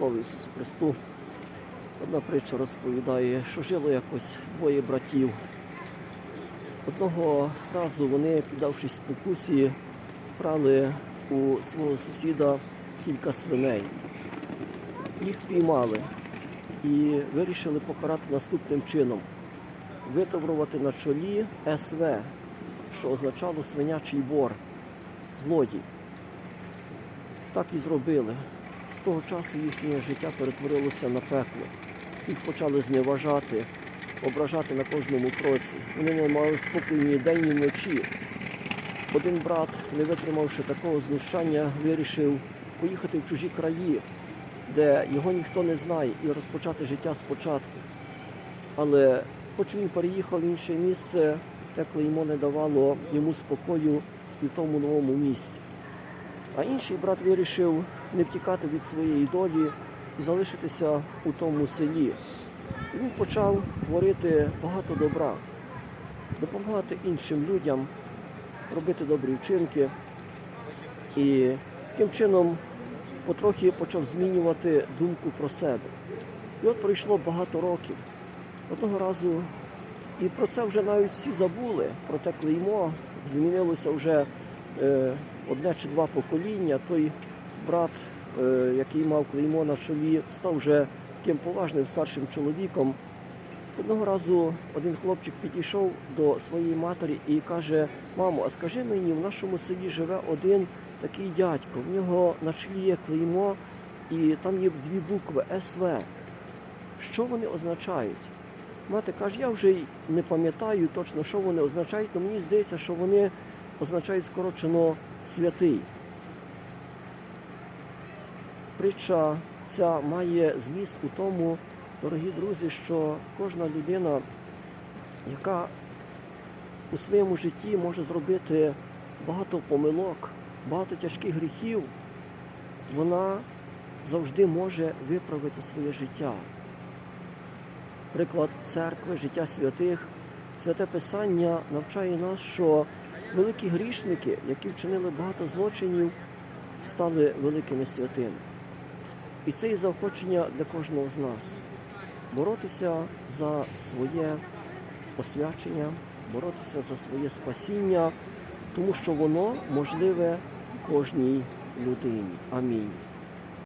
Слава Ісусу Христу. Одна притча розповідає, що жило якось двоє братів. Одного разу вони, піддавшись спокусі, вкрали у свого сусіда кілька свиней. Їх піймали і вирішили покарати наступним чином: витаврувати на чолі СВ, що означало свинячий вор, злодій. Так і зробили. З того часу їхнє життя перетворилося на пекло. Їх почали зневажати, ображати на кожному кроці. Вони не мали спокою ні день, ні вночі. Один брат, не витримавши такого знущання, вирішив поїхати в чужі краї, де його ніхто не знає, і розпочати життя спочатку. Але хоч він переїхав в інше місце, те клеймо не давало йому спокою і в тому новому місці. А інший брат вирішив не втікати від своєї долі і залишитися у тому селі. Він почав творити багато добра, допомагати іншим людям, робити добрі вчинки. І таким чином потрохи почав змінювати думку про себе. І от пройшло багато років. Одного разу, і про це вже навіть всі забули, про те клеймо, змінилося вже е, одне чи два покоління. Той брат, е, який мав клеймо на чолі, став вже таким поважним старшим чоловіком. Одного разу один хлопчик підійшов до своєї матері і каже: Мамо, а скажи мені, в нашому селі живе один такий дядько, в нього на чолі є клеймо, і там є дві букви СВ. Що вони означають? Мати каже, я вже не пам'ятаю точно, що вони означають, але мені здається, що вони означають скорочено святий. Притча ця має зміст у тому, дорогі друзі, що кожна людина, яка у своєму житті може зробити багато помилок, багато тяжких гріхів, вона завжди може виправити своє життя. Приклад церкви, життя святих, святе Писання навчає нас, що великі грішники, які вчинили багато злочинів, стали великими святими. І це і заохочення для кожного з нас боротися за своє освячення, боротися за своє спасіння, тому що воно можливе кожній людині. Амінь.